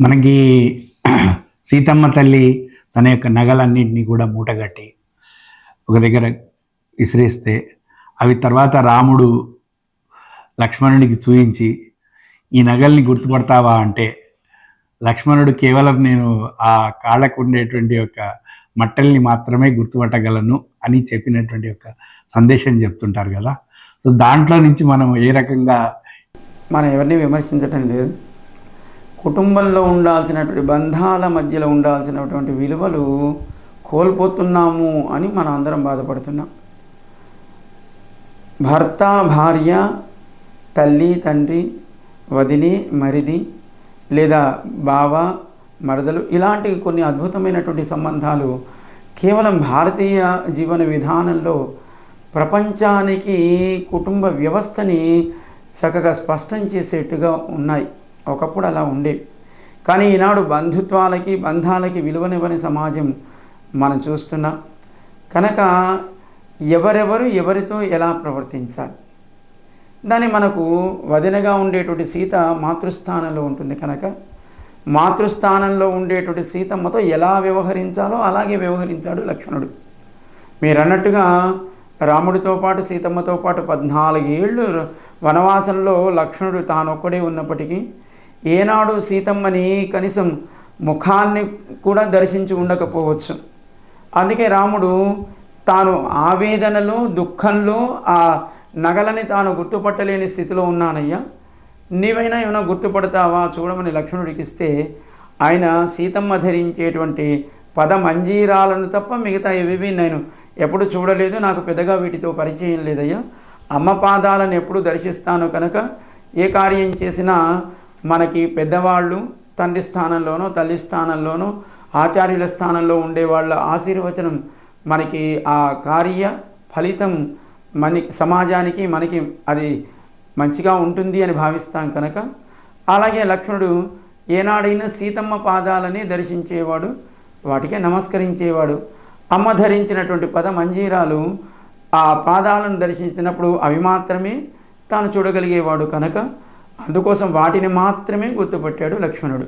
మనకి సీతమ్మ తల్లి తన యొక్క నగలన్నింటినీ కూడా మూటగట్టి ఒక దగ్గర విసిరేస్తే అవి తర్వాత రాముడు లక్ష్మణుడికి చూయించి ఈ నగల్ని గుర్తుపడతావా? అంటే లక్ష్మణుడు కేవలం నేను ఆ కాళ్ళకు ఉండేటువంటి యొక్క మట్టల్ని మాత్రమే గుర్తుపట్టగలను అని చెప్పినటువంటి యొక్క సందేశం చెప్తుంటారు కదా. సో దాంట్లో నుంచి మనం ఏ రకంగా మనం ఎవరిని విమర్శించటం లేదు. కుటుంబంలో ఉండాల్సినటువంటి బంధాల మధ్యలో ఉండాల్సినటువంటి విలువలు కోల్పోతున్నాము అని మనం అందరం బాధపడుతున్నాం. భర్త భార్య తల్లి తండ్రి వదిని మరిది లేదా బావ మరదలు ఇలాంటి కొన్ని అద్భుతమైనటువంటి సంబంధాలు కేవలం భారతీయ జీవన విధానంలో ప్రపంచానికి కుటుంబ వ్యవస్థని చక్కగా స్పష్టం చేసేట్టుగా ఉన్నాయి. ఒకప్పుడు అలా ఉండేవి కానీ ఈనాడు బంధుత్వాలకి బంధాలకి విలువనివ్వని సమాజం మనం చూస్తున్నాం కనుక ఎవరెవరు ఎవరితో ఎలా ప్రవర్తించాలి? దాన్ని మనకు వదినగా ఉండేటువంటి సీత మాతృస్థానంలో ఉంటుంది కనుక మాతృస్థానంలో ఉండేటువంటి సీతమ్మతో ఎలా వ్యవహరించాలో అలాగే వ్యవహరించాడు లక్ష్మణుడు. మీరన్నట్టుగా రాముడితో పాటు సీతమ్మతో పాటు పద్నాలుగేళ్ళు వనవాసంలో లక్ష్మణుడు తానొక్కడే ఉన్నప్పటికీ ఏనాడు సీతమ్మని కనీసం ముఖాన్ని కూడా దర్శించి ఉండకపోవచ్చు. అందుకే రాముడు తాను ఆవేదనలో దుఃఖంలో ఆ నగలని తాను గుర్తుపట్టలేని స్థితిలో ఉన్నానయ్యా. నీవైనా ఏమైనా గుర్తుపడతావా? చూడమని లక్ష్మణుడికి ఇస్తే ఆయన సీతమ్మ ధరించేటువంటి పద మంజీరాలను తప్ప మిగతా ఏవేవి నేను ఎప్పుడు చూడలేదు నాకు పెద్దగా వీటితో పరిచయం లేదయ్యా. అమ్మ పాదాలను ఎప్పుడు దర్శిస్తాను కనుక ఏ కార్యం చేసినా మనకి పెద్దవాళ్ళు తండ్రి స్థానంలోనో తల్లి స్థానంలోనో ఆచార్యుల స్థానంలో ఉండే వాళ్ళ ఆశీర్వచనం మనకి ఆ కార్య ఫలితం మన సమాజానికి మనకి అది మంచిగా ఉంటుంది అని భావిస్తాం కనుక. అలాగే లక్ష్మణుడు ఏనాడైనా సీతమ్మ పాదాలని దర్శించేవాడు వాటికే నమస్కరించేవాడు. అమ్మ ధరించినటువంటి పద మంజీరాలు ఆ పాదాలను దర్శించినప్పుడు అవి మాత్రమే తాను చూడగలిగేవాడు కనుక. అందుకోసం వాటిని మాత్రమే గుర్తుపెట్టాడు లక్ష్మణుడు.